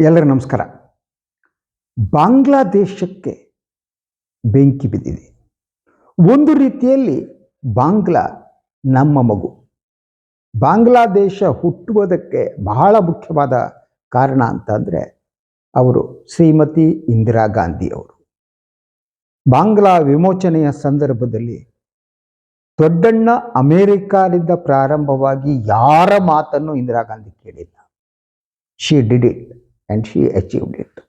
ಎಲ್ಲರಿಗೂ ನಮಸ್ಕಾರ. ಬಾಂಗ್ಲಾದೇಶಕ್ಕೆ ಬೆಂಕಿ ಬಿದ್ದಿದೆ. ಒಂದು ರೀತಿಯಲ್ಲಿ ಬಾಂಗ್ಲಾ ನಮ್ಮ ಮಗು. ಬಾಂಗ್ಲಾದೇಶ ಹುಟ್ಟುವುದಕ್ಕೆ ಬಹಳ ಮುಖ್ಯವಾದ ಕಾರಣ ಅಂತಂದರೆ ಅವರು ಶ್ರೀಮತಿ ಇಂದಿರಾ ಗಾಂಧಿ ಅವರು ಬಾಂಗ್ಲಾ ವಿಮೋಚನೆಯ ಸಂದರ್ಭದಲ್ಲಿ ದೊಡ್ಡಣ್ಣ ಅಮೇರಿಕಾದಿಂದ ಪ್ರಾರಂಭವಾಗಿ ಯಾರ ಮಾತನ್ನು ಇಂದಿರಾ ಗಾಂಧಿ ಕೇಳಿಲ್ಲ. She did it and she achieved it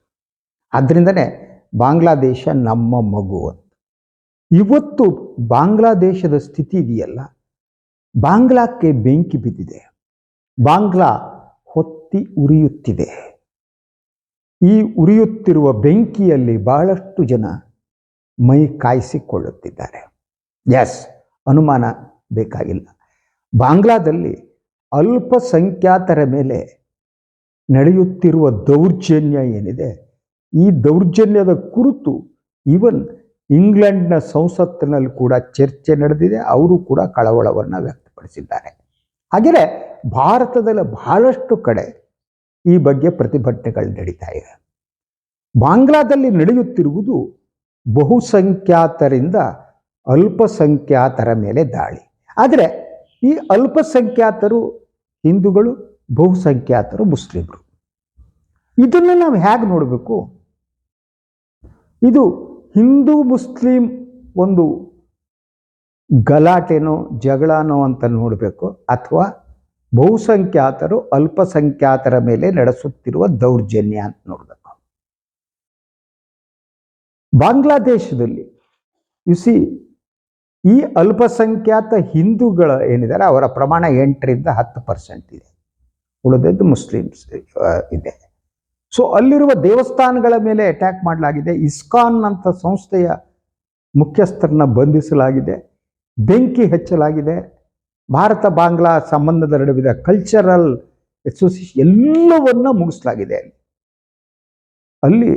ಆದ್ದರಿಂದನೇ Bangladesh ನಮ್ಮ ಮಗು ಅಂತ. ಇವತ್ತು ಬಾಂಗ್ಲಾದೇಶದ ಸ್ಥಿತಿ ಇದೆಯಲ್ಲ? ಬಾಂಗ್ಲಾಕ್ಕೆ ಬೆಂಕಿ ಬಿದ್ದಿದೆ. ಬಾಂಗ್ಲಾ ಹೊತ್ತಿ ಉರಿಯುತ್ತಿದೆ. ಈ ಉರಿಯುತ್ತಿರುವ ಬೆಂಕಿಯಲ್ಲಿ ಬಹಳಷ್ಟು ಜನ ಮೈ ಕಾಯಿಸಿಕೊಳ್ಳುತ್ತಿದ್ದಾರೆ. ಎಸ್ ಅನುಮಾನ ಬೇಕಾಗಿಲ್ಲ. ಬಾಂಗ್ಲಾದಲ್ಲಿ ಅಲ್ಪಸಂಖ್ಯಾತರ ಮೇಲೆ ನಡೆಯುತ್ತಿರುವ ದೌರ್ಜನ್ಯ ಏನಿದೆ, ಈ ದೌರ್ಜನ್ಯದ ಕುರಿತು ಈವನ್ ಇಂಗ್ಲೆಂಡ್ನ ಸಂಸತ್ತಿನಲ್ಲಿ ಕೂಡ ಚರ್ಚೆ ನಡೆದಿದೆ, ಅವರು ಕೂಡ ಕಳವಳವನ್ನು ವ್ಯಕ್ತಪಡಿಸಿದ್ದಾರೆ. ಹಾಗೆಯೇ ಭಾರತದಲ್ಲಿ ಬಹಳಷ್ಟು ಕಡೆ ಈ ಬಗ್ಗೆ ಪ್ರತಿಭಟನೆಗಳು ನಡೀತಾ ಇವೆ. ಬಾಂಗ್ಲಾದಲ್ಲಿ ನಡೆಯುತ್ತಿರುವುದು ಬಹುಸಂಖ್ಯಾತರಿಂದ ಅಲ್ಪಸಂಖ್ಯಾತರ ಮೇಲೆ ದಾಳಿ. ಆದರೆ ಈ ಅಲ್ಪಸಂಖ್ಯಾತರು ಹಿಂದೂಗಳು ಬಹುಸಂಖ್ಯಾತರು ಮುಸ್ಲಿಮರು. ಇದನ್ನು ನಾವು ಹೇಗೆ ನೋಡಬೇಕು? ಇದು ಹಿಂದೂ ಮುಸ್ಲಿಂ ಒಂದು ಗಲಾಟೆನೋ ಜಗಳನೋ ಅಂತ ನೋಡಬೇಕು. ಅಥವಾ ಬಹುಸಂಖ್ಯಾತರು ಅಲ್ಪಸಂಖ್ಯಾತರ ಮೇಲೆ ನಡೆಸುತ್ತಿರುವ ದೌರ್ಜನ್ಯ ಅಂತ ನೋಡಬೇಕು. ಬಾಂಗ್ಲಾದೇಶದಲ್ಲಿ ಯುಸಿ ಈ ಅಲ್ಪಸಂಖ್ಯಾತ ಹಿಂದೂಗಳ ಏನಿದ್ದಾರೆ, ಅವರ ಪ್ರಮಾಣ ಎಂಟರಿಂದ ಹತ್ತು ಪರ್ಸೆಂಟ್ ಇದೆ. ಉಳಿದದ್ದು ಮುಸ್ಲಿಮ್ಸ್ ಇದೆ. ಸೊ ಅಲ್ಲಿರುವ ದೇವಸ್ಥಾನಗಳ ಮೇಲೆ ಅಟ್ಯಾಕ್ ಮಾಡಲಾಗಿದೆ. ಇಸ್ಕಾನ್ ಅಂತ ಸಂಸ್ಥೆಯ ಮುಖ್ಯಸ್ಥರನ್ನ ಬಂಧಿಸಲಾಗಿದೆ. ಬೆಂಕಿ ಹಚ್ಚಲಾಗಿದೆ. ಭಾರತ ಬಾಂಗ್ಲಾ ಸಂಬಂಧದ ನಡುವಿನ ಕಲ್ಚರಲ್ ಎಸೋಸಿಯೇಷನ್ ಎಲ್ಲವನ್ನ ಮುಗಿಸಲಾಗಿದೆ. ಅಲ್ಲಿ ಅಲ್ಲಿ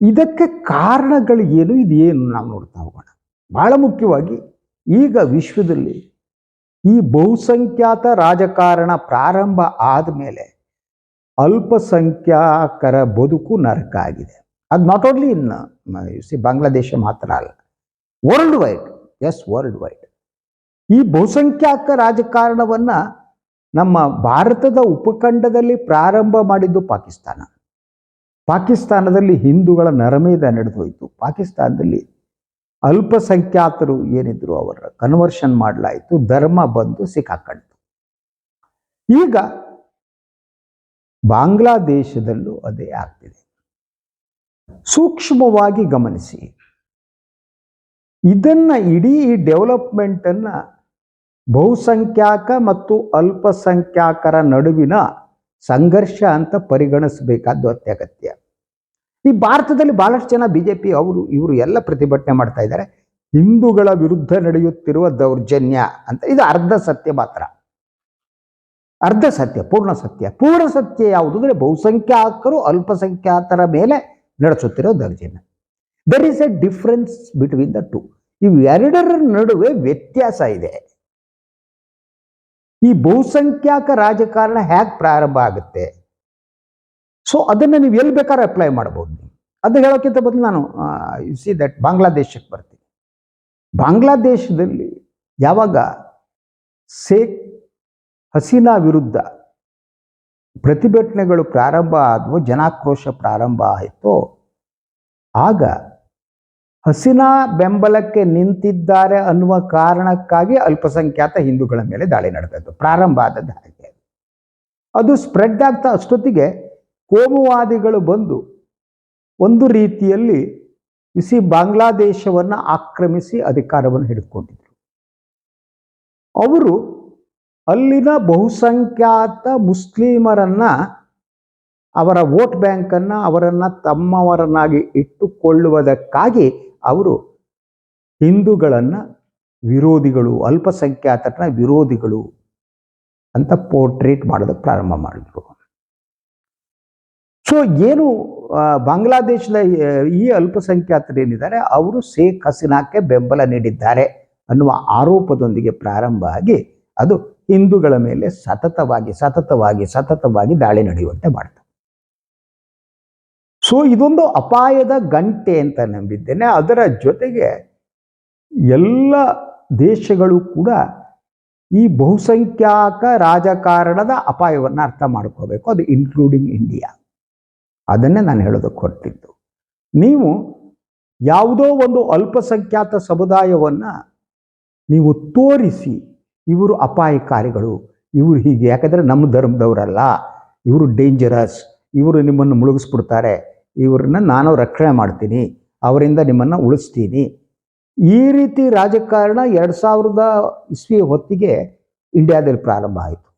ಇದಕ್ಕೆ ಕಾರಣಗಳು ಏನು, ಇದೇನು ನಾವು ನೋಡ್ತಾ ಹೋಗೋಣ. ಬಹಳ ಮುಖ್ಯವಾಗಿ ಈಗ ವಿಶ್ವದಲ್ಲಿ ಈ ಬಹುಸಂಖ್ಯಾತ ರಾಜಕಾರಣ ಪ್ರಾರಂಭ ಆದಮೇಲೆ ಅಲ್ಪಸಂಖ್ಯಾತರ ಬದುಕು ನರಕ ಆಗಿದೆ. ಅದು not only in see Bangladesh ಮಾತ್ರ ಅಲ್ಲ world wide as world wide ಈ ಬಹುಸಂಖ್ಯಾತ ರಾಜಕಾರಣವನ್ನು ನಮ್ಮ ಭಾರತದ ಉಪಖಂಡದಲ್ಲಿ ಪ್ರಾರಂಭ ಮಾಡಿದ್ದು ಪಾಕಿಸ್ತಾನ. ಪಾಕಿಸ್ತಾನದಲ್ಲಿ ಹಿಂದೂಗಳ ನರಮೇಧ ನಡೆದು ಹೋಯಿತು ಪಾಕಿಸ್ತಾನದಲ್ಲಿ ಅಲ್ಪಸಂಖ್ಯಾತರು ಏನಿದ್ರು ಅವರ ಕನ್ವರ್ಷನ್ ಮಾಡಲಾಯಿತು, ಧರ್ಮ ಬಂದು ಸಿಕ್ಕಾಕಂಡು ಈಗ ಬಾಂಗ್ಲಾದೇಶದಲ್ಲೂ ಅದೇ ಆಗ್ತಿದೆ. ಸೂಕ್ಷ್ಮವಾಗಿ ಗಮನಿಸಿ. ಇದನ್ನ ಇಡೀ ಡೆವಲಪ್ಮೆಂಟನ್ನ ಬಹುಸಂಖ್ಯಾಕ ಮತ್ತು ಅಲ್ಪಸಂಖ್ಯಾಕರ ನಡುವಿನ ಸಂಘರ್ಷ ಅಂತ ಪರಿಗಣಿಸಬೇಕಾದ್ದು ಅತ್ಯಗತ್ಯ. ಈ ಭಾರತದಲ್ಲಿ ಬಹಳಷ್ಟು ಜನ ಬಿ ಜೆ ಪಿ ಅವರು ಇವರು ಎಲ್ಲ ಪ್ರತಿಭಟನೆ ಮಾಡ್ತಾ ಇದ್ದಾರೆ. ಹಿಂದೂಗಳ ವಿರುದ್ಧ ನಡೆಯುತ್ತಿರುವ ದೌರ್ಜನ್ಯ ಅಂತ ಇದು ಅರ್ಧ ಸತ್ಯ ಮಾತ್ರ. ಅರ್ಧ ಸತ್ಯ, ಪೂರ್ಣ ಸತ್ಯ. ಪೂರ್ಣ ಸತ್ಯ ಯಾವುದು ಅಂದರೆ ಬಹುಸಂಖ್ಯಾತರು ಅಲ್ಪಸಂಖ್ಯಾತರ ಮೇಲೆ ನಡೆಸುತ್ತಿರೋ ದೌರ್ಜನ್ಯ. There is a difference between the two ಇವೆರಡರ ನಡುವೆ ವ್ಯತ್ಯಾಸ ಇದೆ. ಈ ಬಹುಸಂಖ್ಯಾಕ ರಾಜಕಾರಣ ಹೇಗೆ ಪ್ರಾರಂಭ ಆಗುತ್ತೆ? ಸೊ ಅದನ್ನು ನೀವು ಎಲ್ಲಿ ಬೇಕಾದ್ರೆ ಅಪ್ಲೈ ಮಾಡ್ಬೋದು ಅದು ಹೇಳೋಕ್ಕಿಂತ ಬದಲು ನಾನು ಯು ಸಿ ದಟ್ ಬಾಂಗ್ಲಾದೇಶಕ್ಕೆ ಬರ್ತೀನಿ. ಬಾಂಗ್ಲಾದೇಶದಲ್ಲಿ ಯಾವಾಗ ಶೇಖ್ ಹಸೀನಾ ವಿರುದ್ಧ ಪ್ರತಿಭಟನೆಗಳು ಪ್ರಾರಂಭ ಆದವು, ಜನಾಕ್ರೋಶ ಪ್ರಾರಂಭ ಆಯಿತು, ಆಗ ಹಸೀನಾ ಬೆಂಬಲಕ್ಕೆ ನಿಂತಿದ್ದಾರೆ ಅನ್ನುವ ಕಾರಣಕ್ಕಾಗಿ ಅಲ್ಪಸಂಖ್ಯಾತ ಹಿಂದೂಗಳ ಮೇಲೆ ದಾಳಿ ನಡೆದದ್ದು. ಪ್ರಾರಂಭ ಆದದ್ದು ಹಾಗೆ. ಅದು ಸ್ಪ್ರೆಡ್ ಆಗ್ತಾ, ಅಷ್ಟೊತ್ತಿಗೆ ಕೋಮುವಾದಿಗಳು ಬಂದು ಒಂದು ರೀತಿಯಲ್ಲಿ ಬಿಸಿ ಬಾಂಗ್ಲಾದೇಶವನ್ನು ಆಕ್ರಮಿಸಿ ಅಧಿಕಾರವನ್ನು ಹಿಡಿದುಕೊಂಡಿದ್ರು. ಅವರು ಅಲ್ಲಿನ ಬಹುಸಂಖ್ಯಾತ ಮುಸ್ಲಿಮರನ್ನ ಅವರ ವೋಟ್ ಬ್ಯಾಂಕನ್ನು ಅವರನ್ನು ತಮ್ಮವರನ್ನಾಗಿ ಇಟ್ಟುಕೊಳ್ಳುವುದಕ್ಕಾಗಿ ಅವರು ಹಿಂದೂಗಳನ್ನು ವಿರೋಧಿಗಳು, ಅಲ್ಪಸಂಖ್ಯಾತರನ್ನ ವಿರೋಧಿಗಳು ಅಂತ ಪೋರ್ಟ್ರೇಟ್ ಮಾಡೋದಕ್ಕೆ ಪ್ರಾರಂಭ ಮಾಡಿದ್ರು. ಸೊ ಏನು ಬಾಂಗ್ಲಾದೇಶದ ಈ ಅಲ್ಪಸಂಖ್ಯಾತರೇನಿದ್ದಾರೆ ಅವರು ಶೇಖ್ ಹಸೀನಾಕ್ಕೆ ಬೆಂಬಲ ನೀಡಿದ್ದಾರೆ ಅನ್ನುವ ಆರೋಪದೊಂದಿಗೆ ಪ್ರಾರಂಭ ಆಗಿ ಅದು ಹಿಂದೂಗಳ ಮೇಲೆ ಸತತವಾಗಿ ಸತತವಾಗಿ ಸತತವಾಗಿ ದಾಳಿ ನಡೆಯುವಂತೆ ಮಾಡ್ತಾರೆ ಸೊ ಇದೊಂದು ಅಪಾಯದ ಗಂಟೆ ಅಂತ ನಂಬಿದ್ದೇನೆ. ಅದರ ಜೊತೆಗೆ ಎಲ್ಲ ದೇಶಗಳು ಕೂಡ ಈ ಬಹುಸಂಖ್ಯಾಕ ರಾಜಕಾರಣದ ಅಪಾಯವನ್ನು ಅರ್ಥ ಮಾಡ್ಕೋಬೇಕು. ಅದು ಇನ್ಕ್ಲೂಡಿಂಗ್ ಇಂಡಿಯಾ ಅದನ್ನೇ ನಾನು ಹೇಳೋದಕ್ಕೆ ಹೊರಟಿದ್ದು. ನೀವು ಯಾವುದೋ ಒಂದು ಅಲ್ಪಸಂಖ್ಯಾತ ಸಮುದಾಯವನ್ನು ನೀವು ತೋರಿಸಿ, ಇವರು ಅಪಾಯಕಾರಿಗಳು, ಇವರು ಹೀಗೆ, ಯಾಕಂದರೆ ನಮ್ಮ ಧರ್ಮದವರಲ್ಲ, ಇವರು ಡೇಂಜರಸ್ ಇವರು ನಿಮ್ಮನ್ನು ಮುಳುಗಿಸ್ಬಿಡ್ತಾರೆ, ಇವ್ರನ್ನ ನಾನು ರಕ್ಷಣೆ ಮಾಡ್ತೀನಿ, ಅವರಿಂದ ನಿಮ್ಮನ್ನು ಉಳಿಸ್ತೀನಿ. ಈ ರೀತಿ ರಾಜಕಾರಣ ಎರಡು ಸಾವಿರದ ಇಸ್ವಿ ಹೊತ್ತಿಗೆ ಇಂಡಿಯಾದಲ್ಲಿ ಪ್ರಾರಂಭ ಆಯಿತು.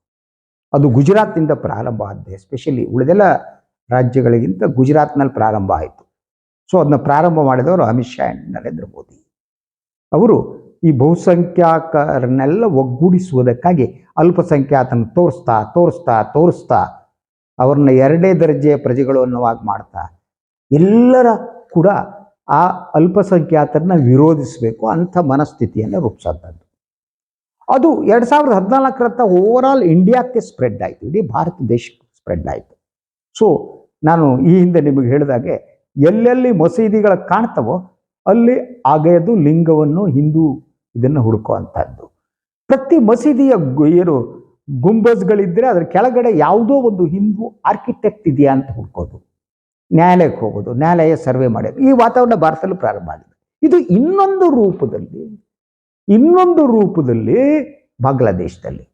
ಅದು ಗುಜರಾತ್ನಿಂದ ಪ್ರಾರಂಭ ಆದ್ದೆ ಎಸ್ಪೆಷಲಿ ಉಳಿದೆಲ್ಲ ರಾಜ್ಯಗಳಿಗಿಂತ ಗುಜರಾತ್ನಲ್ಲಿ ಪ್ರಾರಂಭ ಆಯಿತು. ಸೊ ಅದನ್ನ ಪ್ರಾರಂಭ ಮಾಡಿದವರು ಅಮಿತ್ ಶಾ ಆ್ಯಂಡ್ ನರೇಂದ್ರ ಮೋದಿ. ಅವರು ಈ ಬಹುಸಂಖ್ಯಾತರನ್ನೆಲ್ಲ ಒಗ್ಗೂಡಿಸುವುದಕ್ಕಾಗಿ ಅಲ್ಪಸಂಖ್ಯಾತನ ತೋರಿಸ್ತಾ ತೋರಿಸ್ತಾ ತೋರಿಸ್ತಾ ಅವ್ರನ್ನ ಎರಡೇ ದರ್ಜೆಯ ಪ್ರಜೆಗಳು ಅನ್ನುವಾಗ ಮಾಡ್ತಾ, ಎಲ್ಲರ ಕೂಡ ಆ ಅಲ್ಪಸಂಖ್ಯಾತರನ್ನ ವಿರೋಧಿಸಬೇಕು ಅಂಥ ಮನಸ್ಥಿತಿಯನ್ನು ರೂಪಿಸೋಂಥದ್ದು. ಅದು ಎರಡು ಸಾವಿರದ ಹದಿನಾಲ್ಕರತ್ತ ಓವರ್ ಆಲ್ ಇಂಡಿಯಾಕ್ಕೆ ಸ್ಪ್ರೆಡ್ ಆಯಿತು. ಇಡೀ ಭಾರತ ದೇಶಕ್ಕೆ ಸ್ಪ್ರೆಡ್ ಆಯಿತು. ಸೊ ನಾನು ಈ ಹಿಂದೆ ನಿಮಗೆ ಹೇಳಿದಾಗೆ ಎಲ್ಲೆಲ್ಲಿ ಮಸೀದಿಗಳು ಕಾಣ್ತವೋ ಅಲ್ಲಿ ಆಗೆಯದು ಲಿಂಗವನ್ನು ಹಿಂದೂ ಇದನ್ನು ಹುಡುಕುವಂಥದ್ದು ಪ್ರತಿ ಮಸೀದಿಯ ಏನು ಗುಂಬಜ್ಗಳಿದ್ದರೆ ಅದರ ಕೆಳಗಡೆ ಯಾವುದೋ ಒಂದು ಹಿಂದೂ ಆರ್ಕಿಟೆಕ್ಟ್ ಇದೆಯಾ ಅಂತ ಹುಡ್ಕೋದು. ನ್ಯಾಯಾಲಯಕ್ಕೆ ಹೋಗೋದು, ನ್ಯಾಯಾಲಯ ಸರ್ವೆ ಮಾಡೋದು. ಈ ವಾತಾವರಣ ಭಾರತದಲ್ಲಿ ಪ್ರಾರಂಭ ಆಗಿದೆ. ಇದು ಇನ್ನೊಂದು ರೂಪದಲ್ಲಿ ಇನ್ನೊಂದು ರೂಪದಲ್ಲಿ ಬಾಂಗ್ಲಾದೇಶದಲ್ಲಿ.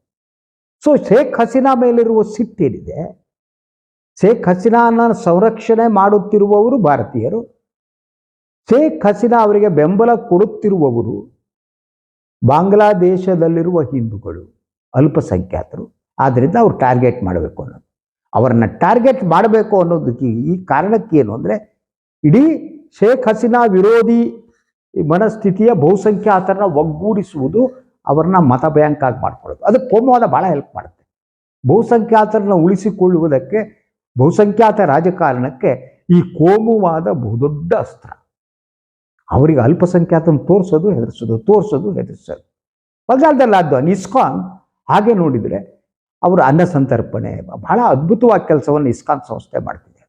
ಸೊ ಶೇಖ್ ಹಸೀನಾ ಮೇಲಿರುವ ಸಿಟ್ಟೇನಿದೆ ಶೇಖ್ ಹಸೀನಾನ ಸಂರಕ್ಷಣೆ ಮಾಡುತ್ತಿರುವವರು ಭಾರತೀಯರು. ಶೇಖ್ ಹಸೀನಾ ಅವರಿಗೆ ಬೆಂಬಲ ಕೊಡುತ್ತಿರುವವರು ಬಾಂಗ್ಲಾದೇಶದಲ್ಲಿರುವ ಹಿಂದೂಗಳು, ಅಲ್ಪಸಂಖ್ಯಾತರು. ಆದ್ದರಿಂದ ಅವ್ರು ಟಾರ್ಗೆಟ್ ಮಾಡಬೇಕು ಅನ್ನೋದು. ಅವರನ್ನ ಟಾರ್ಗೆಟ್ ಮಾಡಬೇಕು ಅನ್ನೋದಕ್ಕೆ ಈ ಕಾರಣಕ್ಕೆ ಏನು ಅಂದರೆ, ಇಡೀ ಶೇಖ್ ಹಸೀನಾ ವಿರೋಧಿ ಮನಸ್ಥಿತಿಯ ಬಹುಸಂಖ್ಯಾತರನ್ನ ಒಗ್ಗೂಡಿಸುವುದು ಅವರನ್ನ ಮತ ಬ್ಯಾಂಕ್ ಆಗಿ ಮಾಡ್ಕೊಳ್ಳೋದು. ಅದಕ್ಕೆ ಕೋಮವಾದ ಭಾಳ ಹೆಲ್ಪ್ ಮಾಡುತ್ತೆ. ಬಹುಸಂಖ್ಯಾತರನ್ನ ಉಳಿಸಿಕೊಳ್ಳುವುದಕ್ಕೆ ಬಹುಸಂಖ್ಯಾತ ರಾಜಕಾರಣಕ್ಕೆ ಈ ಕೋಮುವಾದ ಬಹುದೊಡ್ಡ ಅಸ್ತ್ರ. ಅವರಿಗೆ ಅಲ್ಪಸಂಖ್ಯಾತನ ತೋರಿಸೋದು ಹೆದರಿಸೋದು ತೋರಿಸೋದು ಹೆದರಿಸೋದು. ಬಂಗಾಲದಲ್ಲಿ ಆದ್ದು ಇಸ್ಕಾನ್ ಹಾಗೆ ನೋಡಿದರೆ ಅವರು ಅನ್ನ ಸಂತರ್ಪಣೆ ಬಹಳ ಅದ್ಭುತವಾದ ಕೆಲಸವನ್ನು ಇಸ್ಕಾನ್ ಸಂಸ್ಥೆ ಮಾಡ್ತಿದೆ.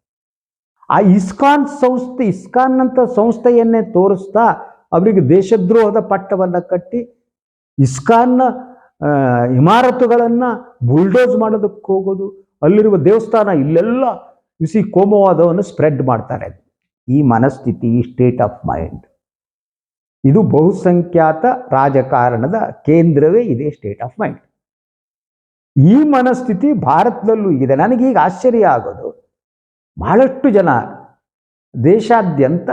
ಆ ಇಸ್ಕಾನ್ ಸಂಸ್ಥೆ, ಇಸ್ಕಾನ್ ಅಂತ ಸಂಸ್ಥೆಯನ್ನೇ ತೋರಿಸ್ತಾ ಅವರಿಗೆ ದೇಶದ್ರೋಹದ ಪಟ್ಟವನ್ನು ಕಟ್ಟಿ ಇಸ್ಕಾನ್ನ ಇಮಾರತುಗಳನ್ನು ಬುಲ್ಡೋಸ್ ಮಾಡೋದಕ್ಕೆ ಹೋಗೋದು ಅಲ್ಲಿರುವ ದೇವಸ್ಥಾನ ಇಲ್ಲೆಲ್ಲ ಬಿಸಿ ಕೋಮವಾದವನ್ನು ಸ್ಪ್ರೆಡ್ ಮಾಡ್ತಾರೆ. ಈ ಮನಸ್ಥಿತಿ, ಈ ಸ್ಟೇಟ್ ಆಫ್ ಮೈಂಡ್ ಇದು ಬಹುಸಂಖ್ಯಾತ ರಾಜಕಾರಣದ ಕೇಂದ್ರವೇ ಇದೆ ಸ್ಟೇಟ್ ಆಫ್ ಮೈಂಡ್ ಈ ಮನಸ್ಥಿತಿ ಭಾರತದಲ್ಲೂ ಇದೆ. ನನಗೀಗ ಆಶ್ಚರ್ಯ ಆಗೋದು. ಬಹಳಷ್ಟು ಜನ ದೇಶಾದ್ಯಂತ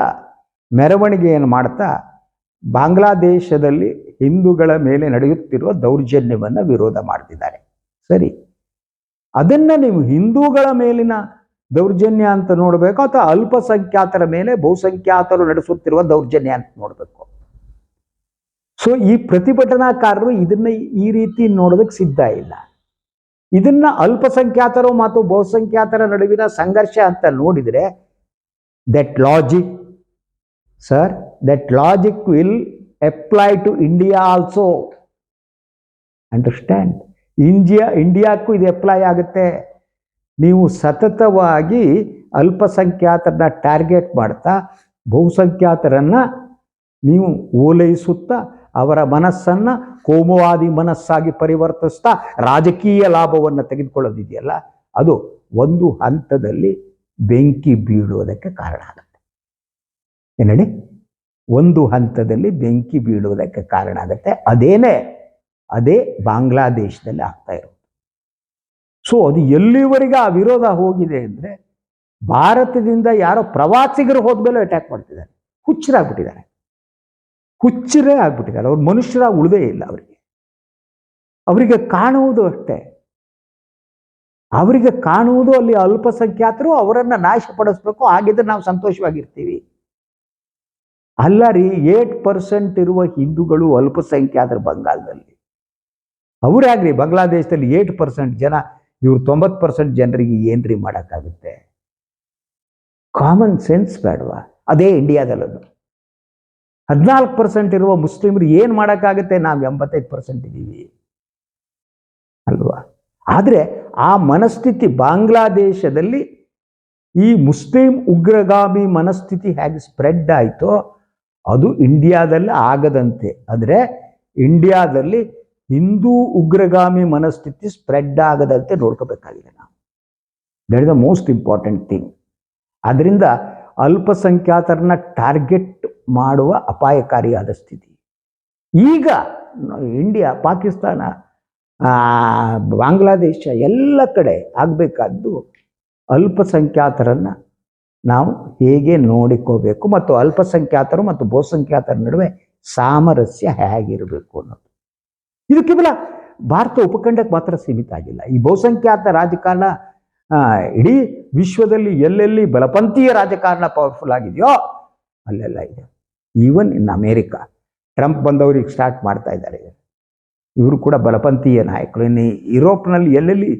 ಮೆರವಣಿಗೆಯನ್ನು ಮಾಡ್ತಾ ಬಾಂಗ್ಲಾದೇಶದಲ್ಲಿ ಹಿಂದೂಗಳ ಮೇಲೆ ನಡೆಯುತ್ತಿರುವ ದೌರ್ಜನ್ಯವನ್ನು ವಿರೋಧ ಮಾಡ್ತಿದ್ದಾರೆ. ಸರಿ. ಅದನ್ನ ನೀವು ಹಿಂದೂಗಳ ಮೇಲಿನ ದೌರ್ಜನ್ಯ ಅಂತ ನೋಡಬೇಕು ಅಥವಾ ಅಲ್ಪಸಂಖ್ಯಾತರ ಮೇಲೆ ಬಹುಸಂಖ್ಯಾತರು ನಡೆಸುತ್ತಿರುವ ದೌರ್ಜನ್ಯ ಅಂತ ನೋಡಬೇಕು. ಸೊ ಈ ಪ್ರತಿಭಟನಾಕಾರರು ಇದನ್ನ ಈ ರೀತಿ ನೋಡೋದಕ್ಕೆ ಸಿದ್ಧ ಇಲ್ಲ. ಇದನ್ನ ಅಲ್ಪಸಂಖ್ಯಾತರು ಮತ್ತು ಬಹುಸಂಖ್ಯಾತರ ನಡುವಿನ ಸಂಘರ್ಷ ಅಂತ ನೋಡಿದರೆ that logic sir that logic will apply to India also understand India, ಇಂಡಿಯಾಕ್ಕೂ ಇದು ಅಪ್ಲೈ ಆಗುತ್ತೆ. ನೀವು ಸತತವಾಗಿ ಅಲ್ಪಸಂಖ್ಯಾತರನ್ನ ಟಾರ್ಗೆಟ್ ಮಾಡ್ತಾ, ಬಹುಸಂಖ್ಯಾತರನ್ನು ನೀವು ಓಲೈಸುತ್ತಾ, ಅವರ ಮನಸ್ಸನ್ನು ಕೋಮುವಾದಿ ಮನಸ್ಸಾಗಿ ಪರಿವರ್ತಿಸ್ತಾ, ರಾಜಕೀಯ ಲಾಭವನ್ನು ತೆಗೆದುಕೊಳ್ಳೋದಿದೆಯಲ್ಲ, ಅದು ಒಂದು ಹಂತದಲ್ಲಿ ಬೆಂಕಿ ಬೀಳುವುದಕ್ಕೆ ಕಾರಣ ಆಗುತ್ತೆ. ಏನಡಿ? ಒಂದು ಹಂತದಲ್ಲಿ ಬೆಂಕಿ ಬೀಳುವುದಕ್ಕೆ ಕಾರಣ ಆಗುತ್ತೆ. ಅದೇನೇ ಅದೇ ಬಾಂಗ್ಲಾದೇಶದಲ್ಲಿ ಆಗ್ತಾ ಇರೋದು. ಸೊ ಅದು ಎಲ್ಲಿವರೆಗೆ ಆ ವಿರೋಧ ಹೋಗಿದೆ ಅಂದರೆ ಭಾರತದಿಂದ ಯಾರೋ ಪ್ರವಾಸಿಗರು ಹೋದ್ಮೇಲೆ ಅಟ್ಯಾಕ್ ಮಾಡ್ತಿದ್ದಾರೆ. ಹುಚ್ಚರಾಗ್ಬಿಟ್ಟಿದ್ದಾರೆ. ಹುಚ್ಚರೇ ಆಗ್ಬಿಟ್ಟಿದ್ದಾರೆ. ಅವ್ರು ಮನುಷ್ಯರಾಗಿ ಉಳಿದೇ ಇಲ್ಲ ಅವರಿಗೆ. ಅವರಿಗೆ ಕಾಣುವುದು ಅಷ್ಟೇ. ಅವರಿಗೆ ಕಾಣುವುದು ಅಲ್ಲಿ ಅಲ್ಪಸಂಖ್ಯಾತರು ಅವರನ್ನ ನಾಶಪಡಿಸ್ಬೇಕು, ಹಾಗಿದ್ರೆ ನಾವು ಸಂತೋಷವಾಗಿರ್ತೀವಿ. ಅಲ್ಲ ರೀ ಏಟ್ ಪರ್ಸೆಂಟ್ ಇರುವ ಹಿಂದೂಗಳು ಅಲ್ಪಸಂಖ್ಯಾತರು ಬಂಗಾಳದಲ್ಲಿ. ಅವರಾಗ್ರಿ ಬಾಂಗ್ಲಾದೇಶದಲ್ಲಿ ಏಟ್ ಪರ್ಸೆಂಟ್ ಜನ, ಇವ್ರು ತೊಂಬತ್ತು ಪರ್ಸೆಂಟ್ ಜನರಿಗೆ ಏನ್ರಿ ಮಾಡೋಕ್ಕಾಗುತ್ತೆ? ಕಾಮನ್ ಸೆನ್ಸ್ ಬೇಡವಾ? ಅದೇ ಇಂಡಿಯಾದಲ್ಲೂ ಹದಿನಾಲ್ಕು ಪರ್ಸೆಂಟ್ ಇರುವ ಮುಸ್ಲಿಮರು ಏನು ಮಾಡೋಕ್ಕಾಗುತ್ತೆ? ನಾವು ಎಂಬತ್ತೈದು ಪರ್ಸೆಂಟ್ ಇದ್ದೀವಿ ಅಲ್ವಾ? ಆದರೆ ಆ ಮನಸ್ಥಿತಿ ಬಾಂಗ್ಲಾದೇಶದಲ್ಲಿ ಈ ಮುಸ್ಲಿಂ ಉಗ್ರಗಾಮಿ ಮನಸ್ಥಿತಿ ಹೇಗೆ ಸ್ಪ್ರೆಡ್ ಆಯಿತೋ ಅದು ಇಂಡಿಯಾದಲ್ಲಿ ಆಗದಂತೆ. ಆದರೆ ಇಂಡಿಯಾದಲ್ಲಿ ಹಿಂದೂ ಉಗ್ರಗಾಮಿ ಮನಸ್ಥಿತಿ ಸ್ಪ್ರೆಡ್ ಆಗದಂತೆ ನೋಡ್ಕೋಬೇಕಾಗಿದೆ ನಾವು. That is the most important thing ಅದರಿಂದ ಅಲ್ಪಸಂಖ್ಯಾತರನ್ನ ಟಾರ್ಗೆಟ್ ಮಾಡುವ ಅಪಾಯಕಾರಿಯಾದ ಸ್ಥಿತಿ. ಈಗ ಇಂಡಿಯಾ ಪಾಕಿಸ್ತಾನ ಬಾಂಗ್ಲಾದೇಶ ಎಲ್ಲ ಕಡೆ ಆಗಬೇಕಾದ್ದು ಅಲ್ಪಸಂಖ್ಯಾತರನ್ನು ನಾವು ಹೇಗೆ ನೋಡಿಕೋಬೇಕು ಮತ್ತು ಅಲ್ಪಸಂಖ್ಯಾತರು ಮತ್ತು ಬಹುಸಂಖ್ಯಾತರ ನಡುವೆ ಸಾಮರಸ್ಯ ಹೇಗಿರಬೇಕು ಅನ್ನೋದು. ಇದು ಕೇವಲ ಭಾರತ ಉಪಖಂಡಕ್ಕೆ ಮಾತ್ರ ಸೀಮಿತ ಆಗಿಲ್ಲ. ಈ ಬಹುಸಂಖ್ಯಾತ ರಾಜಕಾರಣ ಇಡೀ ವಿಶ್ವದಲ್ಲಿ ಎಲ್ಲೆಲ್ಲಿ ಬಲಪಂಥೀಯ ರಾಜಕಾರಣ ಪವರ್ಫುಲ್ ಆಗಿದೆಯೋ ಅಲ್ಲೆಲ್ಲ ಇದೆ. ಈವನ್ ಇನ್ ಅಮೇರಿಕಾ ಟ್ರಂಪ್ ಬಂದವ್ರಿಗೆ ಸ್ಟಾರ್ಟ್ ಮಾಡ್ತಾ ಇದ್ದಾರೆ. ಇವರು ಕೂಡ ಬಲಪಂಥೀಯ ನಾಯಕರು. ಇನ್ನು ಯುರೋಪ್ನಲ್ಲಿ ಎಲ್ಲೆಲ್ಲಿ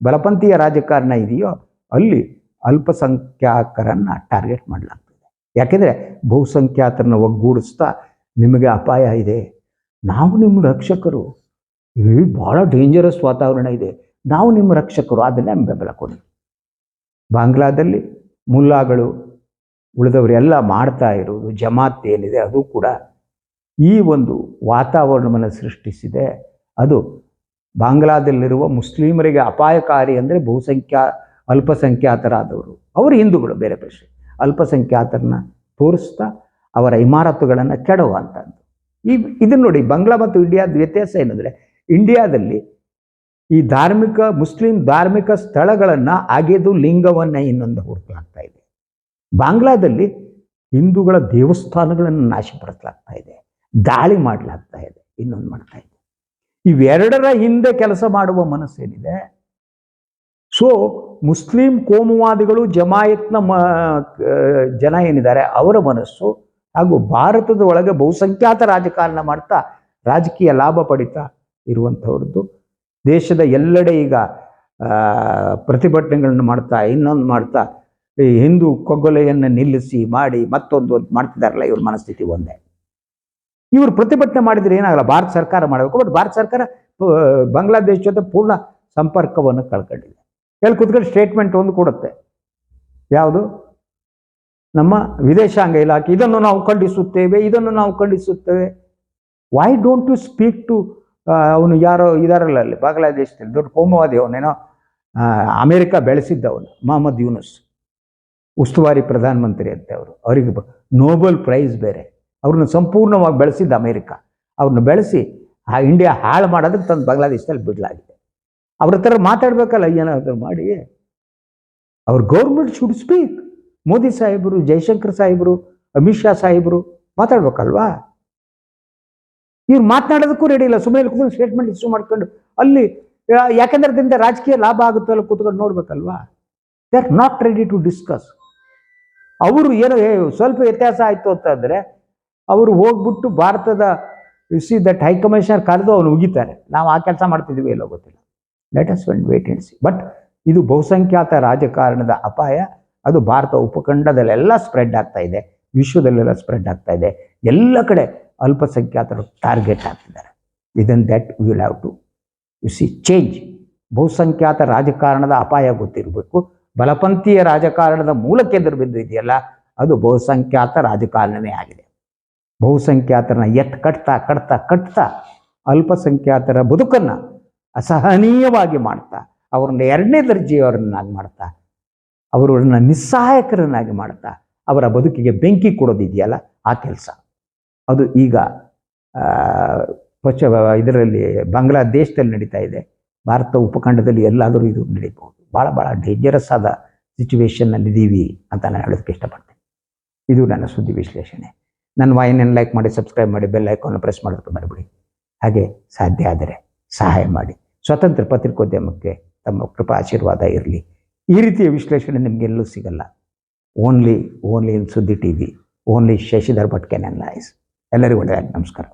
ಬಲಪಂಥೀಯ ರಾಜಕಾರಣ ಇದೆಯೋ ಅಲ್ಲಿ ಅಲ್ಪಸಂಖ್ಯಾತರನ್ನ ಟಾರ್ಗೆಟ್ ಮಾಡಲಾಗ್ತದೆ. ಯಾಕೆಂದರೆ ಬಹುಸಂಖ್ಯಾತರನ್ನ ಒಗ್ಗೂಡಿಸ್ತಾ ನಿಮಗೆ ಅಪಾಯ ಇದೆ. ನಾವು ನಿಮ್ಮ ರಕ್ಷಕರು. ಈ ಭಾಳ ಡೇಂಜರಸ್ ವಾತಾವರಣ ಇದೆ. ನಾವು ನಿಮ್ಮ ರಕ್ಷಕರು. ಅದನ್ನೇ ಬೆಂಬಲ ಕೊಡಿ. ಬಾಂಗ್ಲಾದಲ್ಲಿ ಮುಲ್ಲಾಗಳು ಉಳಿದವರೆಲ್ಲ ಮಾಡ್ತಾ ಇರೋದು ಜಮಾತ್ ಏನಿದೆ ಅದು ಕೂಡ ಈ ಒಂದು ವಾತಾವರಣವನ್ನು ಸೃಷ್ಟಿಸಿದೆ. ಅದು ಬಾಂಗ್ಲಾದಲ್ಲಿರುವ ಮುಸ್ಲಿಮರಿಗೆ ಅಪಾಯಕಾರಿ ಅಂದರೆ ಬಹುಸಂಖ್ಯಾ, ಅಲ್ಪಸಂಖ್ಯಾತರಾದವರು. ಅವರು ಹಿಂದೂಗಳು ಬೇರೆ ಪ್ರಶ್ನೆ. ಅಲ್ಪಸಂಖ್ಯಾತರನ್ನ ತೋರಿಸ್ತಾ ಅವರ ಇಮಾರತುಗಳನ್ನು ಕೆಡುವಂಥದ್ದು ಈ ಇದನ್ನ ನೋಡಿ ಬಂಗ್ಲಾ ಮತ್ತು ಇಂಡಿಯಾದ ವ್ಯತ್ಯಾಸ ಏನಂದರೆ ಇಂಡಿಯಾದಲ್ಲಿ ಈ ಧಾರ್ಮಿಕ ಮುಸ್ಲಿಂ ಧಾರ್ಮಿಕ ಸ್ಥಳಗಳನ್ನು ಅಗೆದು ಲಿಂಗವನ್ನ ಇನ್ನೊಂದು ಹುಡುಕಲಾಗ್ತಾ ಇದೆ. ಬಾಂಗ್ಲಾದಲ್ಲಿ ಹಿಂದೂಗಳ ದೇವಸ್ಥಾನಗಳನ್ನು ನಾಶಪಡಿಸಲಾಗ್ತಾ ಇದೆ. ದಾಳಿ ಮಾಡಲಾಗ್ತಾ ಇದೆ. ಇನ್ನೊಂದು ಮಾಡ್ತಾ ಇದೆ. ಇವೆರಡರ ಹಿಂದೆ ಕೆಲಸ ಮಾಡುವ ಮನಸ್ಸೇನಿದೆ? ಸೊ ಮುಸ್ಲಿಂ ಕೋಮುವಾದಿಗಳು ಜಮಾಯತ್ನ ಜನ ಏನಿದ್ದಾರೆ ಅವರ ಮನಸ್ಸು ಹಾಗೂ ಭಾರತದ ಒಳಗೆ ಬಹುಸಂಖ್ಯಾತ ರಾಜಕಾರಣ ಮಾಡ್ತಾ ರಾಜಕೀಯ ಲಾಭ ಪಡಿತಾ ಇರುವಂಥವ್ರದ್ದು. ದೇಶದ ಎಲ್ಲೆಡೆ ಈಗ ಪ್ರತಿಭಟನೆಗಳನ್ನು ಮಾಡ್ತಾ, ಇನ್ನೊಂದು ಮಾಡ್ತಾ, ಈ ಹಿಂದೂ ಕೊಗ್ಗೊಲೆಯನ್ನು ನಿಲ್ಲಿಸಿ ಮಾಡಿ ಮತ್ತೊಂದು ಒಂದು ಮಾಡ್ತಿದ್ದಾರಲ್ಲ ಇವ್ರ ಮನಸ್ಥಿತಿ ಒಂದೇ. ಇವರು ಪ್ರತಿಭಟನೆ ಮಾಡಿದ್ರೆ ಏನಾಗಲ್ಲ, ಭಾರತ ಸರ್ಕಾರ ಮಾಡಬೇಕು. ಬಟ್ ಭಾರತ ಸರ್ಕಾರ ಬಾಂಗ್ಲಾದೇಶ ಜೊತೆ ಪೂರ್ಣ ಸಂಪರ್ಕವನ್ನು ಕಳ್ಕೊಂಡಿದೆ. ಎಲ್ಲಿ ಕೂತ್ಕೊಂಡು ಸ್ಟೇಟ್ಮೆಂಟ್ ಒಂದು ಕೊಡುತ್ತೆ. ಯಾವುದು? ನಮ್ಮ ವಿದೇಶಾಂಗ ಇಲಾಖೆ, ಇದನ್ನು ನಾವು ಖಂಡಿಸುತ್ತೇವೆ, ಇದನ್ನು ನಾವು ಖಂಡಿಸುತ್ತೇವೆ. Why don't you speak to ಅವನು ಯಾರೋ ಇದಾರಲ್ಲ ಅಲ್ಲಿ, ಬಾಂಗ್ಲಾದೇಶದಲ್ಲಿ, ದೊಡ್ಡ ಕೋಮವಾದಿ ಅವನೇನೋ ಅಮೆರಿಕ ಬೆಳೆಸಿದ್ದವನು, ಮೊಹಮ್ಮದ್ ಯೂನುಸ್, ಉಸ್ತುವಾರಿ ಪ್ರಧಾನಮಂತ್ರಿ ಅಂತ ಅವರು. ಅವರಿಗೆ ನೋಬೆಲ್ ಪ್ರೈಸ್ ಬೇರೆ. ಅವ್ರನ್ನ ಸಂಪೂರ್ಣವಾಗಿ ಬೆಳೆಸಿದ್ದ ಅಮೇರಿಕ. ಅವ್ರನ್ನ ಬೆಳೆಸಿ, ಆ ಇಂಡಿಯಾ ಹಾಳು ಮಾಡೋದಕ್ಕೆ ತಂದು ಬಾಂಗ್ಲಾದೇಶದಲ್ಲಿ ಬಿಡಲಾಗಿದೆ. ಅವ್ರ ಹತ್ರ ಮಾತಾಡ್ಬೇಕಲ್ಲ, ಏನಾದರೂ ಮಾಡಿ. ಅವ್ರ ಗೌರ್ಮೆಂಟ್ ಶುಡ್ ಸ್ಪೀಕ್ ಮೋದಿ ಸಾಹೇಬರು, ಜೈಶಂಕರ್ ಸಾಹೇಬರು, ಅಮಿತ್ ಶಾ ಸಾಹೇಬರು ಮಾತಾಡ್ಬೇಕಲ್ವಾ? ಇವ್ರು ಮಾತನಾಡೋದಕ್ಕೂ ರೆಡಿ ಇಲ್ಲ. ಸುಮ್ಮನೆ ಕೂತ್ಕೊಂಡು ಸ್ಟೇಟ್ಮೆಂಟ್ ಇಶ್ಯೂ ಮಾಡ್ಕೊಂಡು ಅಲ್ಲಿ ಯಾಕೆಂದ್ರೆ ಅದರಿಂದ ರಾಜಕೀಯ ಲಾಭ ಆಗುತ್ತೆ ಆಗುತ್ತಲ್ಲ ಕೂತ್ಕೊಂಡು ನೋಡ್ಬೇಕಲ್ವಾ? They are not ready to discuss ಅವರು ಏನೋ ಸ್ವಲ್ಪ ವ್ಯತ್ಯಾಸ ಆಯಿತು ಅಂತಂದರೆ ಅವರು ಹೋಗ್ಬಿಟ್ಟು ಭಾರತದ ಸಿ ದಟ್ ಹೈಕಮಿಷನರ್ ಕರೆದು ಅವ್ನು ಉಗಿತಾರೆ. ನಾವು ಆ ಕೆಲಸ ಮಾಡ್ತಿದ್ವಿ ಎಲ್ಲೋ ಗೊತ್ತಿಲ್ಲ. Let us went wait and see but ಇದು ಬಹುಸಂಖ್ಯಾತ ರಾಜಕಾರಣದ ಅಪಾಯ. ಅದು ಭಾರತ ಉಪಖಂಡದಲ್ಲೆಲ್ಲ ಸ್ಪ್ರೆಡ್ ಆಗ್ತಾ ಇದೆ, ವಿಶ್ವದಲ್ಲೆಲ್ಲ ಸ್ಪ್ರೆಡ್ ಆಗ್ತಾ ಇದೆ. ಎಲ್ಲ ಕಡೆ ಅಲ್ಪಸಂಖ್ಯಾತರು ಟಾರ್ಗೆಟ್ ಆಗ್ತಿದ್ದಾರೆ ಇದನ್ that will have to you see change ಬಹುಸಂಖ್ಯಾತ ರಾಜಕಾರಣದ ಅಪಾಯ ಗೊತ್ತಿರಬೇಕು. ಬಲಪಂಥೀಯ ರಾಜಕಾರಣದ ಮೂಲ ಕೇಂದ್ರ ಬಿಂದು ಇದೆಯಲ್ಲ, ಅದು ಬಹುಸಂಖ್ಯಾತ ರಾಜಕಾರಣವೇ ಆಗಿದೆ. ಬಹುಸಂಖ್ಯಾತರನ್ನ ಎತ್ ಕಟ್ತಾ ಕಟ್ತಾ ಕಟ್ತಾ ಅಲ್ಪಸಂಖ್ಯಾತರ ಬದುಕನ್ನು ಅಸಹನೀಯವಾಗಿ ಮಾಡ್ತಾ, ಅವ್ರನ್ನ ಎರಡನೇ ದರ್ಜೆಯವರನ್ನಾಗಿ ಮಾಡ್ತಾ ಅವರನ್ನ ನಿಸ್ಸಹಾಯಕರನ್ನಾಗಿ ಮಾಡ್ತಾ ಅವರ ಬದುಕಿಗೆ ಬೆಂಕಿ ಕೊಡೋದಿದೆಯಲ್ಲ ಆ ಕೆಲಸ. ಅದು ಈಗ ಪಶ್ಚ ಪಶ್ಚಿಮ ಇದರಲ್ಲಿ ಬಾಂಗ್ಲಾದೇಶದಲ್ಲಿ ನಡೀತಾ ಇದೆ. ಭಾರತ ಉಪಖಂಡದಲ್ಲಿ ಎಲ್ಲಾದರೂ ಇದು ನಡೀಬಹುದು. ಭಾಳ ಭಾಳ ಡೇಂಜರಸ್ ಆದ ಸಿಚುವೇಶನ್ನಲ್ಲಿ ಇದ್ದೀವಿ ಅಂತ ನಾನು ಹೇಳೋದಕ್ಕೆ ಇಷ್ಟಪಡ್ತೇನೆ. ಇದು ನನ್ನ ಸುದ್ದಿ ವಿಶ್ಲೇಷಣೆ. ನನ್ನ ವಾಯಿನನ್ನು ಲೈಕ್ ಮಾಡಿ ಸಬ್ಸ್ಕ್ರೈಬ್ ಮಾಡಿ ಬೆಲ್ ಐಕಾನ್ ಪ್ರೆಸ್ ಮಾಡೋದಕ್ಕೆ ಬರಬಿಡಿ ಹಾಗೆ ಸಾಧ್ಯ ಆದರೆ ಸಹಾಯ ಮಾಡಿ. ಸ್ವತಂತ್ರ ಪತ್ರಿಕೋದ್ಯಮಕ್ಕೆ ತಮ್ಮ ಕೃಪಾ ಆಶೀರ್ವಾದ ಇರಲಿ. ಈ ರೀತಿಯ ವಿಶ್ಲೇಷಣೆ ನಿಮಗೆಲ್ಲೂ ಸಿಗಲ್ಲ. Only only in Suddi T V only Shashidhar Bhat can analyse ಎಲ್ಲರಿಗೂ ಒಳ್ಳೆಯ ನಮಸ್ಕಾರ.